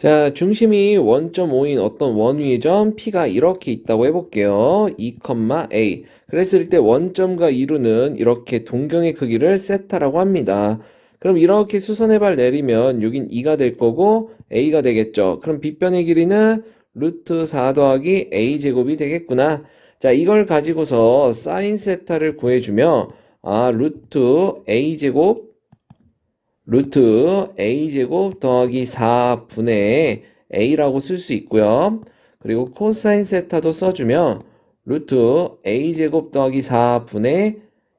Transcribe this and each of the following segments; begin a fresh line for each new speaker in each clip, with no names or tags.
자, 중심이 1.5인 어떤 원위의 점 P가 이렇게 있다고 해볼게요. 2,A. 그랬을 때 원점과 이루는 이렇게 동경의 크기를 세타라고 합니다. 그럼 이렇게 수선의 발 내리면 여긴 2가 될 거고 A가 되겠죠. 그럼 빗변의 길이는 루트 4 더하기 A 제곱이 되겠구나. 자, 이걸 가지고서 사인 세타를 구해주면 아, 루트 A 제곱 루트 a제곱 더하기 4분의 a라고 쓸 수 있고요. 그리고 코사인 세타도 써주면 루트 a제곱 더하기 4분의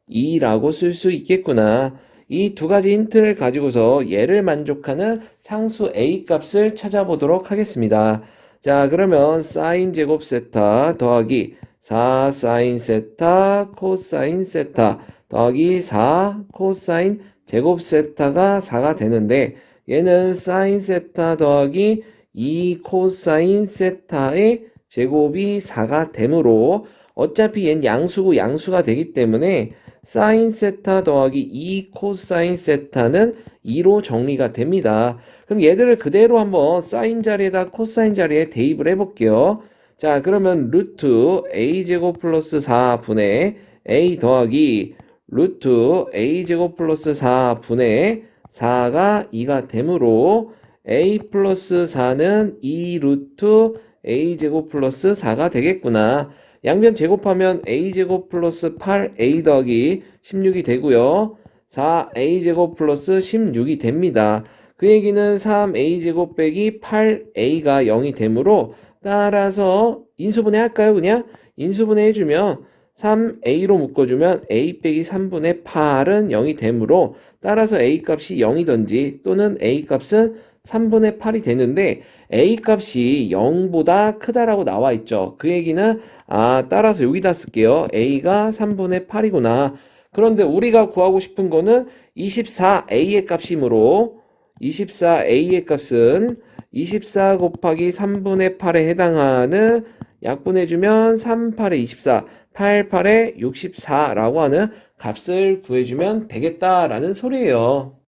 2라고 쓸 수 있겠구나. 이 두 가지 힌트를 가지고서 얘를 만족하는 상수 a 값을 찾아보도록 하겠습니다. 자, 그러면 사인 제곱 세타 더하기 4 사인 세타 코사인 세타 더하기 4 코사인 제곱 세타가 4가 되는데 얘는 사인 세타 더하기 2 코사인 세타의 제곱이 4가 되므로 어차피 얘는 양수고 양수가 되기 때문에 사인 세타 더하기 2 코사인 세타는 2로 정리가 됩니다. 그럼 얘들을 그대로 한번 사인 자리에다 코사인 자리에 대입을 해볼게요. 자, 그러면 루트 a제곱 플러스 4분의 a 더하기 루트 a제곱 플러스 4분의 4가 2가 되므로 a 플러스 4는 2 루트 a제곱 플러스 4가 되겠구나. 양변 제곱하면 a제곱 플러스 8a 더하기 16이 되고요. 4a제곱 플러스 16이 됩니다. 그 얘기는 3a제곱 빼기 8a가 0이 되므로 따라서 인수분해 할까요? 그냥 인수분해 해주면 3a로 묶어주면 a 빼기 3분의 8은 0이 되므로 따라서 a 값이 0이든지 또는 a 값은 3분의 8이 되는데 a 값이 0보다 크다라고 나와 있죠. 그 얘기는 아 따라서 여기다 쓸게요. a가 3분의 8이구나. 그런데 우리가 구하고 싶은 거는 24a의 값이므로 24a의 값은 24 곱하기 3분의 8에 해당하는 약분해주면 3, 8에 24, 8, 8에 64라고 하는 값을 구해주면 되겠다라는 소리예요.